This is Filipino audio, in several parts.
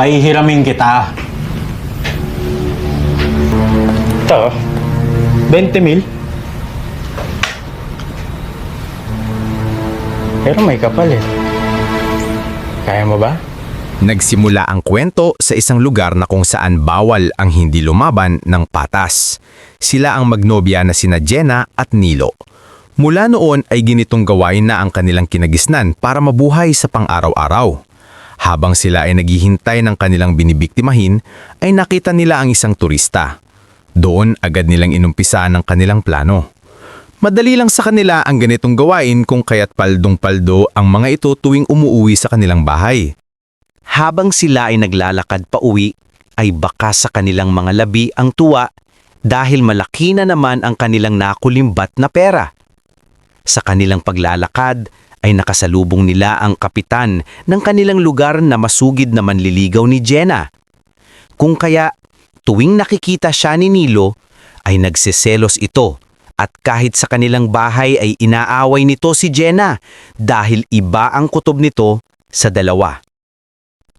Pahihiramin kita. Ito, 20 mil. Pero may kapalit. Kaya mo ba? Nagsimula ang kwento sa isang lugar na kung saan bawal ang hindi lumaban ng patas. Sila ang magnobya na sina Jenna at Nilo. Mula noon ay ginitong gawain na ang kanilang kinagisnan para mabuhay sa pang-araw-araw. Habang sila ay naghihintay ng kanilang binibiktimahin, ay nakita nila ang isang turista. Doon agad nilang inumpisa ng kanilang plano. Madali lang sa kanila ang ganitong gawain kung kaya't paldong-paldo ang mga ito tuwing umuuwi sa kanilang bahay. Habang sila ay naglalakad pa uwi, ay baka sa kanilang mga labi ang tuwa dahil malaki na naman ang kanilang nakulimbat na pera. Sa kanilang paglalakad ay nakasalubong nila ang kapitan ng kanilang lugar na masugid na manliligaw ni Jenna. Kung kaya tuwing nakikita siya ni Nilo ay nagseselos ito at kahit sa kanilang bahay ay inaaway nito si Jenna dahil iba ang kutob nito sa dalawa.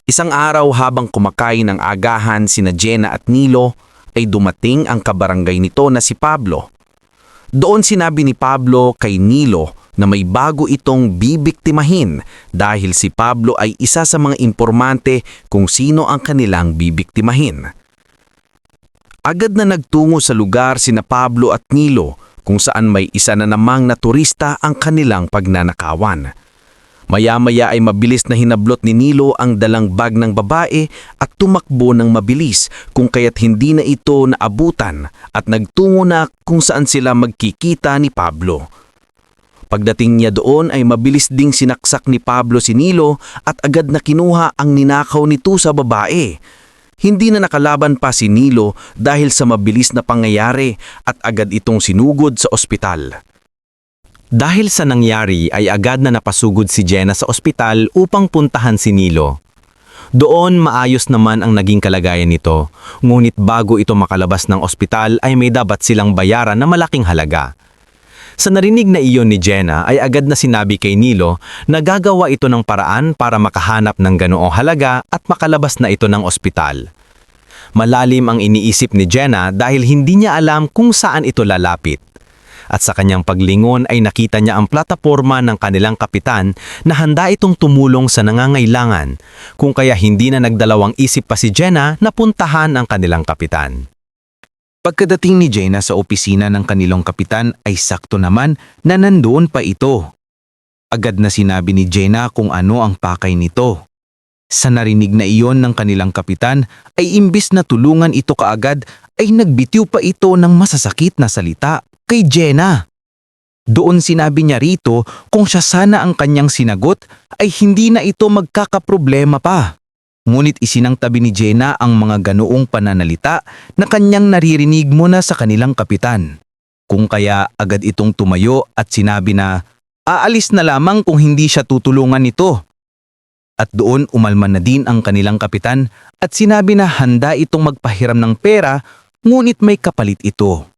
Isang araw habang kumakain ng agahan sina Jenna at Nilo ay dumating ang kabarangay nito na si Pablo. Doon sinabi ni Pablo kay Nilo na may bago itong bibiktimahin dahil si Pablo ay isa sa mga impormante kung sino ang kanilang bibiktimahin. Agad na nagtungo sa lugar sina Pablo at Nilo kung saan may isa na namang na turista ang kanilang pagnanakawan. Maya-maya ay mabilis na hinablot ni Nilo ang dalang bag ng babae at tumakbo ng mabilis kung kaya't hindi na ito naabutan at nagtungo na kung saan sila magkikita ni Pablo. Pagdating niya doon ay mabilis ding sinaksak ni Pablo si Nilo at agad na kinuha ang ninakaw nito sa babae. Hindi na nakalaban pa si Nilo dahil sa mabilis na pangyayari at agad itong sinugod sa ospital. Dahil sa nangyari ay agad na napasugod si Jenna sa ospital upang puntahan si Nilo. Doon maayos naman ang naging kalagayan nito, ngunit bago ito makalabas ng ospital ay may dapat silang bayaran na malaking halaga. Sa narinig na iyon ni Jenna ay agad na sinabi kay Nilo na gagawa ito ng paraan para makahanap ng ganoong halaga at makalabas na ito ng ospital. Malalim ang iniisip ni Jenna dahil hindi niya alam kung saan ito lalapit at sa kanyang paglingon ay nakita niya ang plataporma ng kanilang kapitan na handa itong tumulong sa nangangailangan, kung kaya hindi na nagdalawang isip pa si Jenna na puntahan ang kanilang kapitan. Pagkadating ni Jenna sa opisina ng kanilang kapitan ay sakto naman na nandoon pa ito. Agad na sinabi ni Jenna kung ano ang pakay nito. Sa narinig na iyon ng kanilang kapitan ay imbis na tulungan ito kaagad ay nagbitiw pa ito ng masasakit na salita kay Jenna. Doon sinabi niya rito kung siya sana ang kanyang sinagot ay hindi na ito magkakaproblema pa. Ngunit isinang tabi ni Jenna ang mga ganoong pananalita na kanyang naririnig muna sa kanilang kapitan. Kung kaya agad itong tumayo at sinabi na aalis na lamang kung hindi siya tutulungan nito. At doon umalman na din ang kanilang kapitan at sinabi na handa itong magpahiram ng pera ngunit may kapalit ito.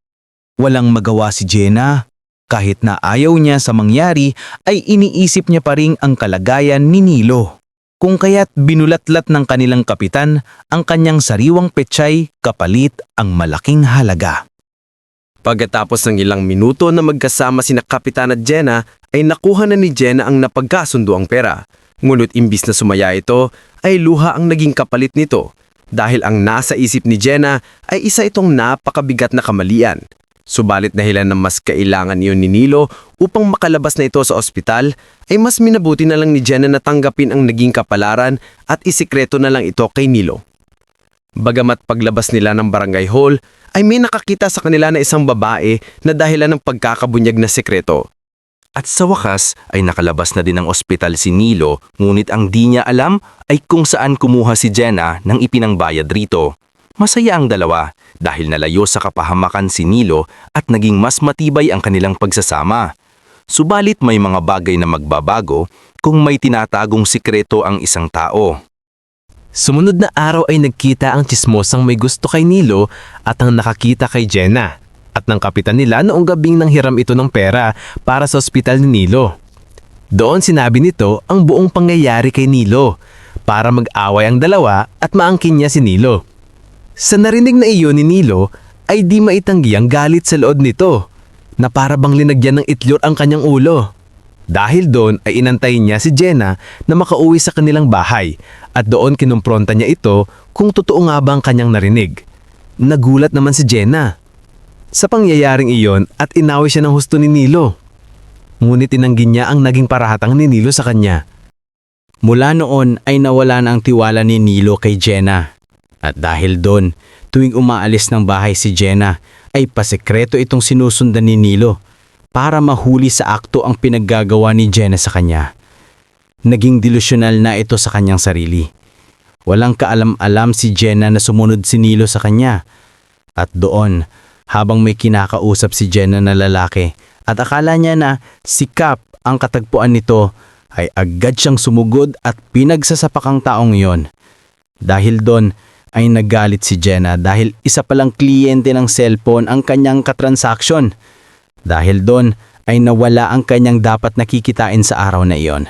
Walang magawa si Jenna. Kahit na ayaw niya sa mangyari ay iniisip niya pa rin ang kalagayan ni Nilo. Kung kaya't binulatlat ng kanilang kapitan ang kanyang sariwang petsay kapalit ang malaking halaga. Pagkatapos ng ilang minuto na magkasama sina Kapitan at Jenna ay nakuha na ni Jenna ang napagkasundo ang pera. Ngunit imbis na sumaya ito ay luha ang naging kapalit nito dahil ang nasa isip ni Jenna ay isa itong napakabigat na kamalian. Subalit dahilan na mas kailangan iyon ni Nilo upang makalabas na ito sa ospital, ay mas minabuti na lang ni Jenna na tanggapin ang naging kapalaran at isikreto na lang ito kay Nilo. Bagamat paglabas nila ng barangay hall, ay may nakakita sa kanila na isang babae na dahilan ng pagkakabunyag na sekreto. At sa wakas ay nakalabas na din ng ospital si Nilo ngunit ang di niya alam ay kung saan kumuha si Jenna ng ipinangbayad rito. Masaya ang dalawa dahil nalayo sa kapahamakan si Nilo at naging mas matibay ang kanilang pagsasama. Subalit may mga bagay na magbabago kung may tinatagong sikreto ang isang tao. Sumunod na araw ay nagkita ang chismosang may gusto kay Nilo at ang nakakita kay Jenna at ng kapitan nila noong gabing nanghiram ito ng pera para sa ospital ni Nilo. Doon sinabi nito ang buong pangyayari kay Nilo. para mag-away ang dalawa at maangkin niya si Nilo. Sa narinig na iyon ni Nilo ay di maitanggi ang galit sa lood nito na para bang linagyan ng itlor ang kanyang ulo. Dahil doon ay inantayin niya si Jenna na makauwi sa kanilang bahay at doon kinumpronta niya ito kung totoo nga ba ang kanyang narinig. Nagulat naman si Jenna sa pangyayaring iyon at inawi siya ng husto ni Nilo. Ngunit tinanggi niya ang naging parahatang ni Nilo sa kanya. Mula noon ay nawala na ang tiwala ni Nilo kay Jenna. At dahil doon, tuwing umaalis ng bahay si Jenna, ay pasekreto itong sinusundan ni Nilo para mahuli sa akto ang pinaggagawa ni Jenna sa kanya. Naging delusyonal na ito sa kanyang sarili. Walang kaalam-alam si Jenna na sumunod si Nilo sa kanya. At doon, habang may kinakausap si Jenna na lalaki at akala niya na si Cap ang katagpuan nito, ay agad siyang sumugod at pinagsasapak ang taong yon. Dahil doon ay nagalit si Jenna dahil isa palang kliyente ng cellphone ang kanyang katransaksyon. Dahil doon ay nawala ang kanyang dapat nakikitain sa araw na iyon.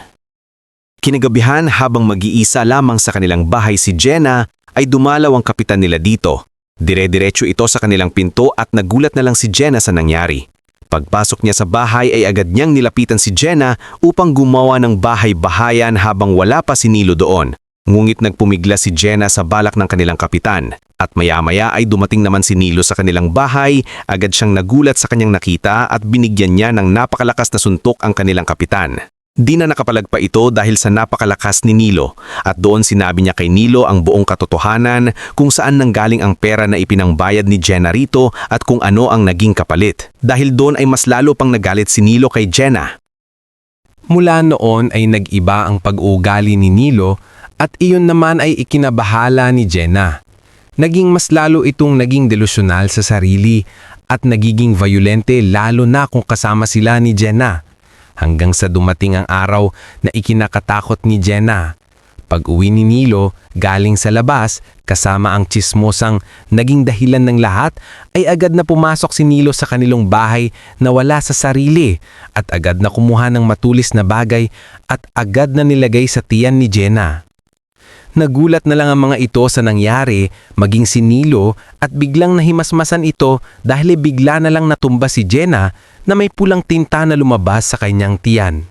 Kinagabihan habang mag-iisa lamang sa kanilang bahay si Jenna ay dumalaw ang kapitan nila dito. Dire-diretso ito sa kanilang pinto at nagulat na lang si Jenna sa nangyari. Pagpasok niya sa bahay ay agad niyang nilapitan si Jenna upang gumawa ng bahay-bahayan habang wala pa si Nilo doon. Ngunit nagpumigla si Jenna sa balak ng kanilang kapitan. At maya-maya ay dumating naman si Nilo sa kanilang bahay, agad siyang nagulat sa kanyang nakita at binigyan niya ng napakalakas na suntok ang kanilang kapitan. Di na nakapalag pa ito dahil sa napakalakas ni Nilo at doon sinabi niya kay Nilo ang buong katotohanan kung saan nanggaling ang pera na ipinangbayad ni Jenna rito at kung ano ang naging kapalit. Dahil doon ay mas lalo pang nagalit si Nilo kay Jenna. Mula noon ay nag-iba ang pag-uugali ni Nilo at iyon naman ay ikinabahala ni Jenna. Naging mas lalo itong naging delusyonal sa sarili at nagiging violente lalo na kung kasama sila ni Jenna. Hanggang sa dumating ang araw na ikinakatakot ni Jenna. Pag uwi ni Nilo galing sa labas kasama ang chismosang naging dahilan ng lahat ay agad na pumasok si Nilo sa kanilang bahay na wala sa sarili at agad na kumuha ng matulis na bagay at agad na nilagay sa tiyan ni Jenna. Nagulat na lang ang mga ito sa nangyari, maging si Nilo at biglang nahimasmasan ito dahil bigla na lang natumba si Jenna na may pulang tinta na lumabas sa kanyang tiyan.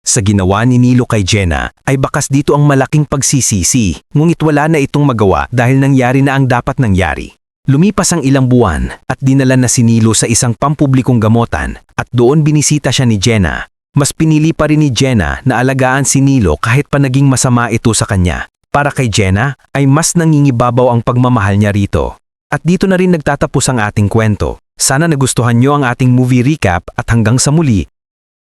Sa ginawa ni Nilo kay Jenna ay bakas dito ang malaking pagsisisi, ngunit wala na itong magawa dahil nangyari na ang dapat nangyari. Lumipas ang ilang buwan at dinala na si Nilo sa isang pampublikong gamotan at doon binisita siya ni Jenna. Mas pinili pa rin ni Jenna na alagaan si Nilo kahit pa naging masama ito sa kanya. Para kay Jenna ay mas nangingibabaw ang pagmamahal niya rito. At dito na rin nagtatapos ang ating kwento. Sana nagustuhan nyo ang ating movie recap at hanggang sa muli,